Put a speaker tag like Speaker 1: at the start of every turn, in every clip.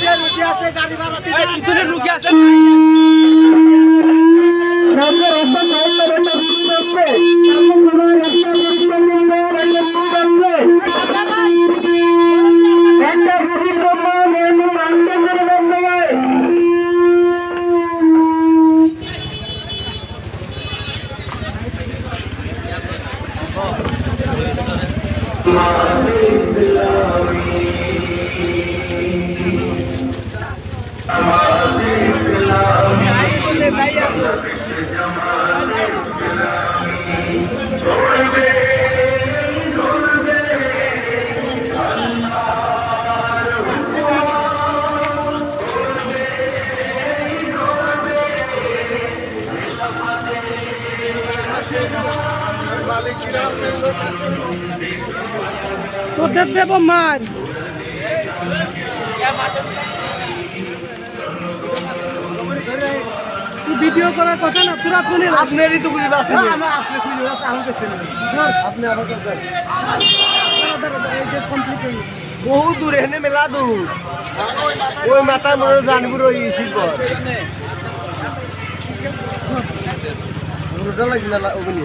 Speaker 1: জামাতে ইসলামী বাংলাদেশে
Speaker 2: তোদের দেব মার। ভিডিও করার কথা না তোরা কোনে
Speaker 3: আপনারই তো বুঝে পাচ্ছেন আমি আপনি খুঁজে পাচ্ছি আমি দেখতে আপনি আমার কাছে বহু দূরে হেনে মেলা দূর। ওই মাথায় মনে জানবুর ওই শিল্পর। ওটা লাগবে না ওগুলি।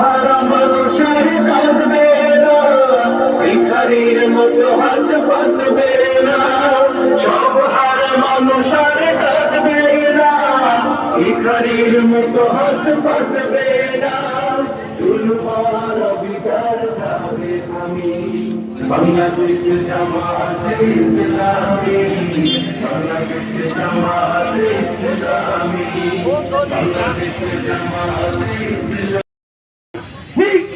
Speaker 1: ভিখারির মতো হাত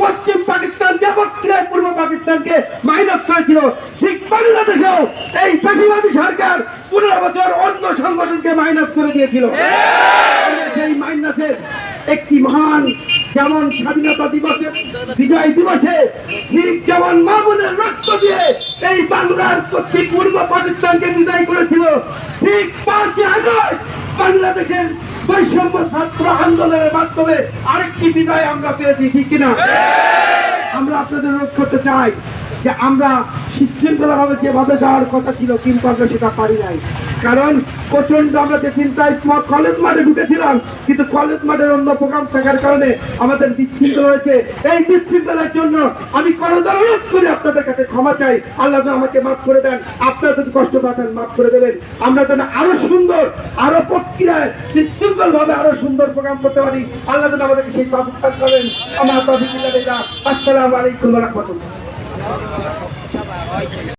Speaker 2: পশ্চিম পাকিস্তান, যেমন পূর্ব পাকিস্তানকে মাইনাস করেছিল, ঠিক বাংলাদেশেও এই পেশিবাদী সরকার পনেরো বছর অন্য সংগঠনকে মাইনাস করে দিয়েছিল। একটি মহান যেমন স্বাধীনতা দিবসে, বিজয় দিবসে ঠিক যেমন মামুনের রক্ত দিয়ে এই বাংলার পশ্চিম পূর্ব পাকিস্তানকে বিজয় করেছিল, ঠিক পাঁচই আগস্ট বাংলাদেশের বৈষম্য ছাত্র আন্দোলনের মাধ্যমে আরেকটি বিজয় আমরা পেয়েছি, ঠিক কিনা? আমরা আপনাদের অনুরোধ করতে চাই যে আমরা শৃঙ্খলা ভাবে যেভাবে যাওয়ার কথা ছিল, কিন্তু আমরা সেটা পারি নাই। কারণ প্রচণ্ড আমরা যে চিন্তায় কলেজ মাঠে ঢুকেছিলাম, কিন্তু কলেজ মাঠের অন্য প্রোগ্রাম থাকার কারণে আমাদের বিশৃঙ্খলা হয়েছে। এই বিশৃঙ্খলার জন্য আমি কলেজ অনুরোধ করে আপনাদের কাছে ক্ষমা চাই। আল্লাহ আমাকে মাফ করে দেন। আপনারা যদি কষ্ট পাবেন মাফ করে দেবেন। আমরা যেন আরও সুন্দর, আরও প্রক্রিয়ায় শৃঙ্খল ভাবে আরও সুন্দর প্রোগ্রাম করতে পারি। আল্লাহ যেন আমাদেরকে সেই ব্যবস্থা করেন। আমার আসসালামু আলাইকুম রহমতুল্লাহ।